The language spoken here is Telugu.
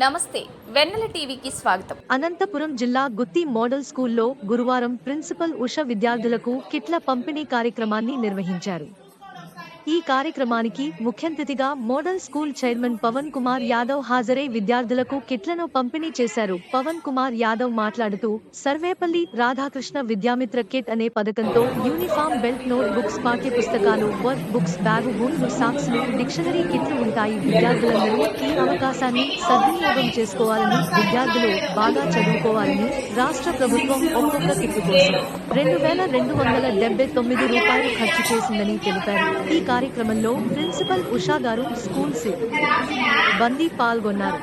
నమస్తే వెన్నెల టీవీకి స్వాగతం. అనంతపురం జిల్లా గుత్తి మోడల్ స్కూల్లో గురువారం ప్రిన్సిపల్ ఉష విద్యార్థులకు కిట్ల పంపిణీ కార్యక్రమాన్ని నిర్వహించారు. ఈ కార్యక్రమానికి ముఖ్యంతిథిగా model school chairman Pavan Kumar Yadav హాజరై విద్యార్థులకు కిట్లను పంపిణీ చేశారు. పవన్ కుమార్ యాదవ్ మాట్లాడుతూ సర్వేపల్లి రాధాకృష్ణ విద్యామిత్ర కిట్ అనే పథకంతో యూనిఫామ్ బెల్ట్ నోట్ బుక్స్ పాఠ్య పుస్తకాలు వర్క్ బుక్స్ బ్యాగు బూట్లు సాక్స్లు డిక్షనరీ కిట్లు ఉంటాయి. విద్యార్థులందరూ ఈ అవకాశాన్ని సద్వినియోగం చేసుకోవాలని విద్యార్థులు బాగా చదువుకోవాలని రాష్ట్ర ప్రభుత్వం ఒక్కొక్క కిట్టు కోసం రెండు వేల రెండు వందల డెబ్బై తొమ్మిది రూపాయలు ఖర్చు చేసిందని తెలిపారు. ఈ కార్యక్రమంలో ప్రిన్సిపల్ ఉషా గారు స్కూల్ సి బందీ పాల్గొన్నారు.